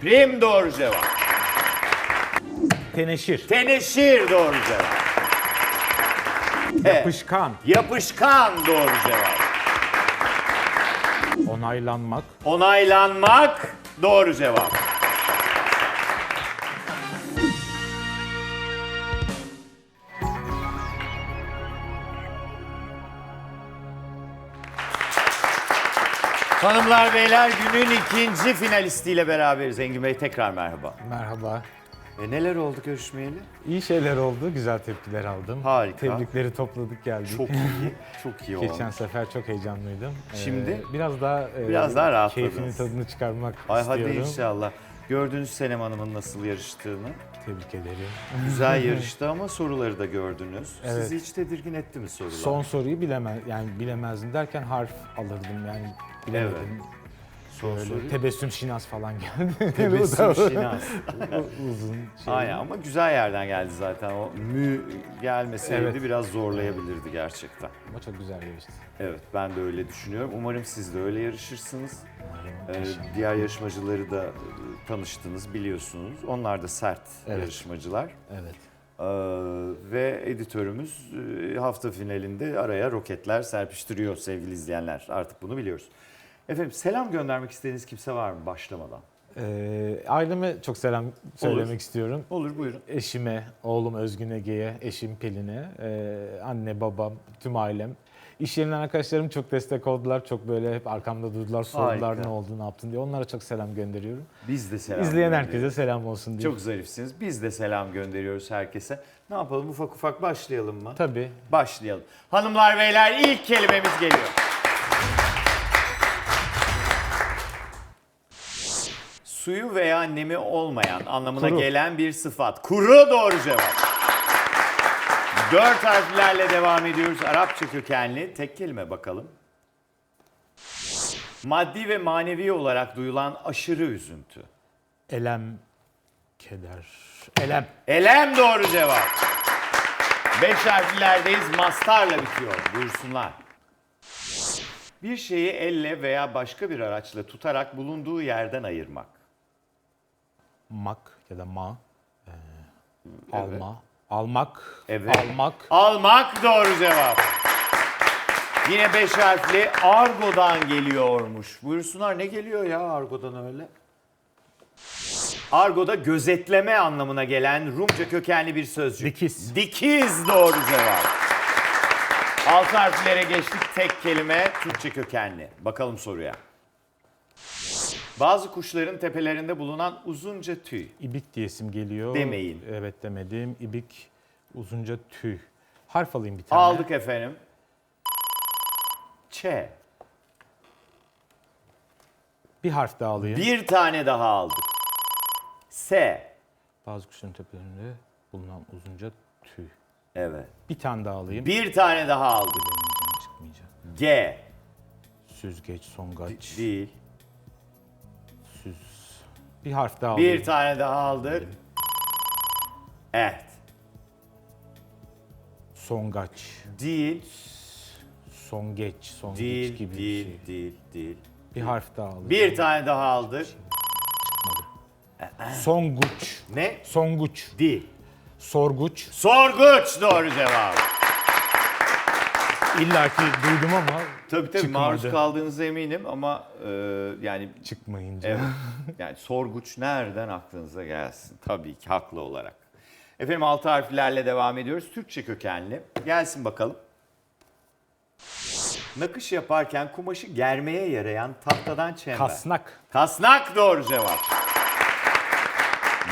Prim doğru cevap. Teneşir. Teneşir doğru cevap. Te- Yapışkan. Yapışkan doğru cevap. Onaylanmak. Onaylanmak doğru cevap. Hanımlar beyler günün ikinci finalistiyle beraberiz. Engin Bey tekrar merhaba. Merhaba. E neler oldu görüşmeyeli? İyi şeyler oldu. Güzel tepkiler aldım. Harika. Tebrikleri topladık geldik. Çok iyi, çok iyi oldu. Geçen sefer çok heyecanlıydım. Ee, Şimdi? biraz daha e, Biraz daha rahatladınız. Keyfini tadını çıkarmak Ay hadi istiyorum. inşallah. Gördünüz Senem Hanım'ın nasıl yarıştığını. Tebrik ederim. Güzel yarıştı ama soruları da gördünüz. Evet. Sizi hiç tedirgin etti mi sorular? Son soruyu bilemez yani bilemezdim derken harf alırdım yani bilemedim. Soru. tebessüm şinas falan geldi. Tebessüm şinas. Uzun şey. Aynen ama güzel yerden geldi zaten. O mü gelmeseydi Evet. biraz zorlayabilirdi gerçekten. Ama çok güzel yarıştı. Evet ben de öyle düşünüyorum. Umarım siz de öyle yarışırsınız. Umarım Ee, diğer yarışmacıları da e, tanıştınız biliyorsunuz. Onlar da sert Evet. yarışmacılar. Evet. Ee, ve editörümüz e, hafta finalinde araya roketler serpiştiriyor sevgili izleyenler. Artık bunu biliyoruz. Efendim selam göndermek istediğiniz kimse var mı başlamadan? Ee, aileme çok selam söylemek istiyorum. Olur buyurun. Eşime, oğlum Özgün Ege'ye, eşim Pelin'e, e, anne babam, tüm ailem. İş yerinden arkadaşlarım çok destek oldular. Çok böyle hep arkamda durdular, sordular Harika. ne oldu, ne yaptın diye. Onlara çok selam gönderiyorum. Biz de selam İzleyen gönderiyoruz. herkese selam olsun diye. Çok zarifsiniz. Biz de selam gönderiyoruz herkese. Ne yapalım ufak ufak başlayalım mı? Tabii. Başlayalım. Hanımlar beyler ilk kelimemiz geliyor. Suyu veya nemi olmayan anlamına Kuru. gelen bir sıfat. Kuru doğru cevap. Dört harflerle devam ediyoruz. Arapça kökenli. Tek kelime bakalım. Maddi ve manevi olarak duyulan aşırı üzüntü. Elem, keder, elem. Elem doğru cevap. Beş harflerdeyiz. Mastarla bitiyor. Buyursunlar. Bir şeyi elle veya başka bir araçla tutarak bulunduğu yerden ayırmak. Mak ya da ma. e, alma. Almak. Evet. Almak. Almak doğru cevap. Yine beş harfli argodan geliyormuş. Buyursunlar ne geliyor ya argodan öyle? Argo'da gözetleme anlamına gelen Rumca kökenli bir sözcük. Dikiz. Dikiz doğru cevap. Alt harflere geçtik. Tek kelime Türkçe kökenli. Bakalım soruya. Bazı kuşların tepelerinde bulunan uzunca tüy. İbik diyesim geliyor. Demeyin. Evet demedim. İbik uzunca tüy. Harf alayım bir tane. Aldık efendim. Ç. Bir harf daha alayım. Bir tane daha aldık. S. Bazı kuşların tepelerinde bulunan uzunca tüy. Evet. Bir tane daha alayım. Bir tane daha aldık. Çıkmayacak. G. Süzgeç, songaç, Değil. Bir harf daha alayım. Bir tane daha aldık. Evet. Songaç, Değil. songeç, songeç Değil, gibi değil, bir şey. değil, değil. Bir harf daha alayım. Bir tane daha aldık. Songuç, Ne? songuç, Değil. sorguç. Sorguç doğru cevap. İlla ki duydum ama Tabii tabii çıkmadı. maruz kaldığınıza eminim ama e, yani çıkmayınca. evet. Yani sorguç nereden aklınıza gelsin? Tabii ki haklı olarak. Efendim altı harflerle devam ediyoruz. Türkçe kökenli. Gelsin bakalım. Nakış yaparken kumaşı germeye yarayan tahtadan çember. Kasnak, Kasnak doğru cevap.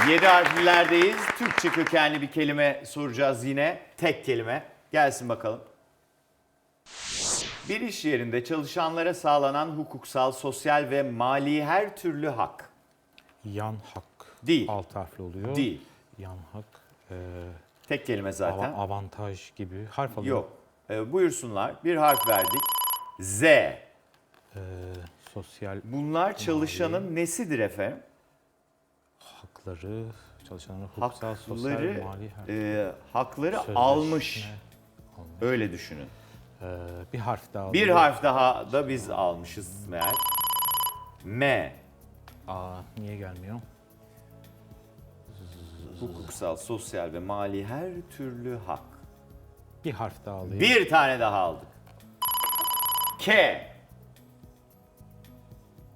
Yedi harflerdeyiz. Türkçe kökenli bir kelime soracağız yine. Tek kelime. Gelsin bakalım. Bir iş yerinde çalışanlara sağlanan hukuksal, sosyal ve mali her türlü hak. yan hak. Değil. Alt harfli oluyor. Değil. Yan hak. e, Tek kelime zaten. ava- avantaj gibi. Harf alıyorum. Yok. Ee, buyursunlar. Bir harf verdik. Z. E, sosyal Bunlar çalışanın nesidir efendim? hakları, çalışanların hukuksal, sosyal, Hakları, mali her. e, hakları Sözleşme. almış. Öyle düşünün. E, bir harf daha Bir harf daha da biz almışız meğer. M. Aa, niye gelmiyor? Hukuksal, sosyal ve mali her türlü hak. Bir harf daha alayım. Bir tane daha aldık. K.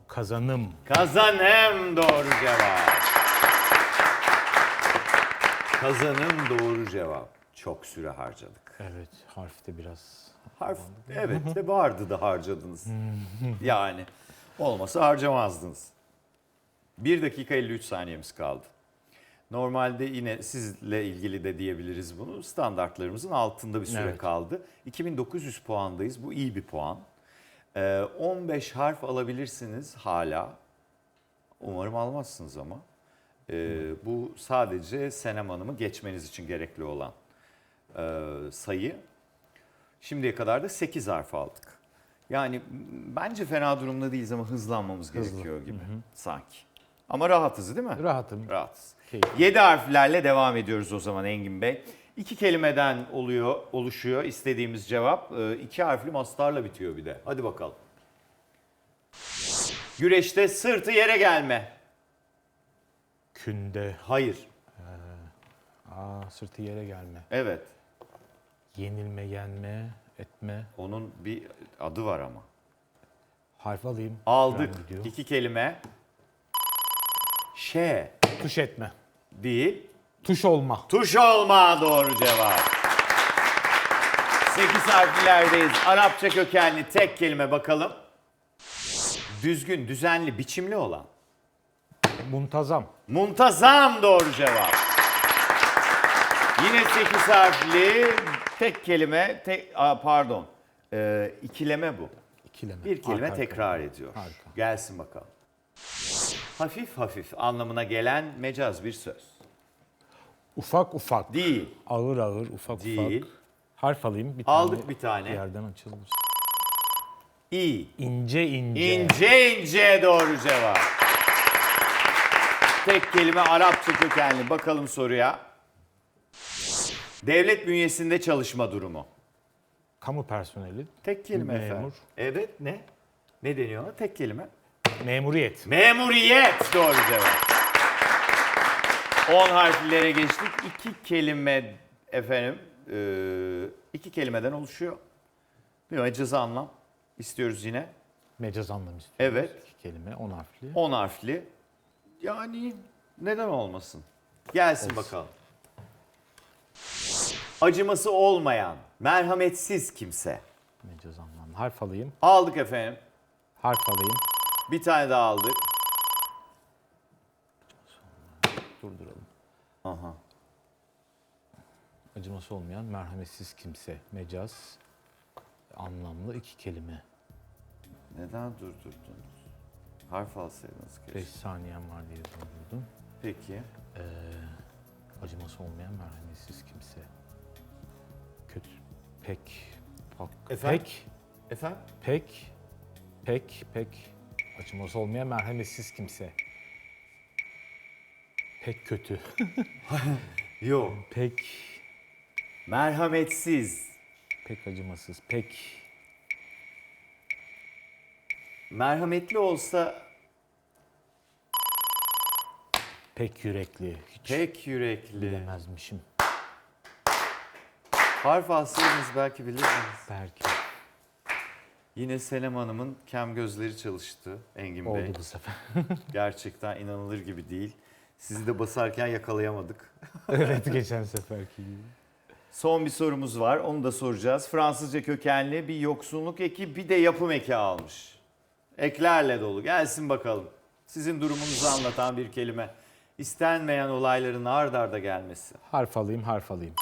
Kazanım. Kazanım doğru cevap. Kazanım doğru cevap. Çok süre harcadık. Evet harfte biraz. Harf evet de vardı da harcadınız. yani olmasa harcamazdınız. 1 dakika 53 saniyemiz kaldı. Normalde yine sizle ilgili de diyebiliriz bunu. Standartlarımızın altında bir süre Evet. kaldı. 2900 puandayız. Bu iyi bir puan. Ee, 15 harf alabilirsiniz hala. Umarım almazsınız ama. Ee, bu sadece Senem Hanım'ı geçmeniz için gerekli olan sayı. Şimdiye kadar da 8 harf aldık. Yani bence fena durumda değiliz ama hızlanmamız gerekiyor gibi sanki. Ama rahatız değil mi? Rahatım. Rahatız. Keyifli. 7 harflerle devam ediyoruz o zaman Engin Bey. İki kelimeden oluyor, oluşuyor istediğimiz cevap. Ee, iki harfli mastarla bitiyor bir de. Hadi bakalım. Güreşte sırtı yere gelme. Künde. Hayır. Aa sırtı yere gelme. Evet. Yenilme, yenme, etme. Onun bir adı var ama. Harf alayım. Aldık. Gidiyor. İki kelime. Ş Tuş etme. değil. Tuş olma. Tuş olma doğru cevap. 8 harflerdeyiz. Arapça kökenli tek kelime bakalım. Düzgün, düzenli, biçimli olan. Muntazam. Muntazam doğru cevap. Yine 8 harfli tek kelime, tek, aa, pardon, Ee, ikileme bu. İkileme. Bir kelime arkaya. tekrar ediyor. Harika. Gelsin bakalım. Hafif hafif anlamına gelen mecaz bir söz. Ufak ufak. Değil. Ağır ağır, ufak Değil. ufak. Harf alayım. Bir Aldık tane bir tane. Bir yerden açılır. İyi. İnce ince. İnce ince doğru cevap. Tek kelime Arapça kökenli. Bakalım soruya. Devlet bünyesinde çalışma durumu. Kamu personeli. Tek kelime Memur. efendim. Evet ne? Ne deniyor ona? Tek kelime. Memuriyet. Memuriyet doğru cevap. 10 harflere geçtik. İki kelime efendim. eee, iki kelimeden oluşuyor. Bir mecaz anlam istiyoruz yine. Mecaz anlamı istiyoruz. Evet. İki kelime, on harfli. 10 harfli. Yani neden olmasın? Gelsin bakalım. Acıması olmayan, merhametsiz kimse. Mecaz anlamı. Harf alayım. Aldık efendim. Harf alayım. Bir tane daha aldık. Durduralım. Aha. Acıması olmayan merhametsiz kimse. Mecaz anlamlı iki kelime. Neden durdurdunuz? Harf alsaydınız 5 keşke. saniyem var diye durdurdum. Peki. Acıması olmayan merhametsiz kimse. Kötü. Pek. Pak, Efendim? pek. Efendim? Pek. Pek. Pek. Acıması olmayan merhametsiz kimse. Pek kötü. Yok. Pek. Merhametsiz. Pek acımasız. Pek. Merhametli olsa Pek yürekli. Hiç pek yürekli. bilemezmişim. Harf alsaydınız belki bilirdiniz. Belki. Yine Senem Hanım'ın kem gözleri çalıştı Engin Bey. Oldu bu sefer. Gerçekten inanılır gibi değil. Sizi de basarken yakalayamadık. evet geçen seferki gibi. Son bir sorumuz var. Onu da soracağız. Fransızca kökenli bir yoksunluk eki bir de yapım eki almış. Eklerle dolu. Gelsin bakalım. Sizin durumunuzu anlatan bir kelime. İstenmeyen olayların ard arda gelmesi. Harf alayım, harf alayım.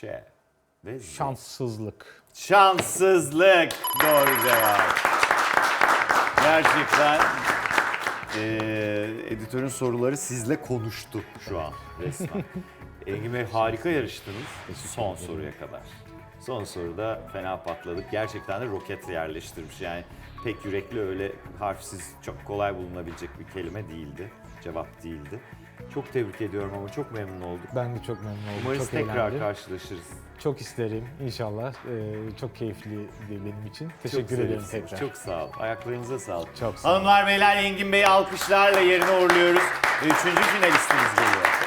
Ş. Ve Z. Şanssızlık. Şanssızlık. Doğru cevap. Gerçekten eee, editörün soruları sizle konuştu şu an resmen. Engin Bey harika yarıştınız son soruya kadar. Son soruda fena patladık. Gerçekten de roket yerleştirmiş. Yani pek yürekli öyle harfsiz çok kolay bulunabilecek bir kelime değildi. Cevap değildi. Çok tebrik ediyorum ama çok memnun olduk. Ben de çok memnun oldum. Umarız çok tekrar eğlendim. karşılaşırız. Çok isterim inşallah. Ee, çok keyifliydi benim için. Çok Teşekkür ederim zarifsiniz. tekrar. Çok sağ ol. Ayaklarınıza sağlık. Çok sağ olun. Hanımlar beyler Engin Bey'i alkışlarla yerine uğurluyoruz. Üçüncü finalistimiz geliyor.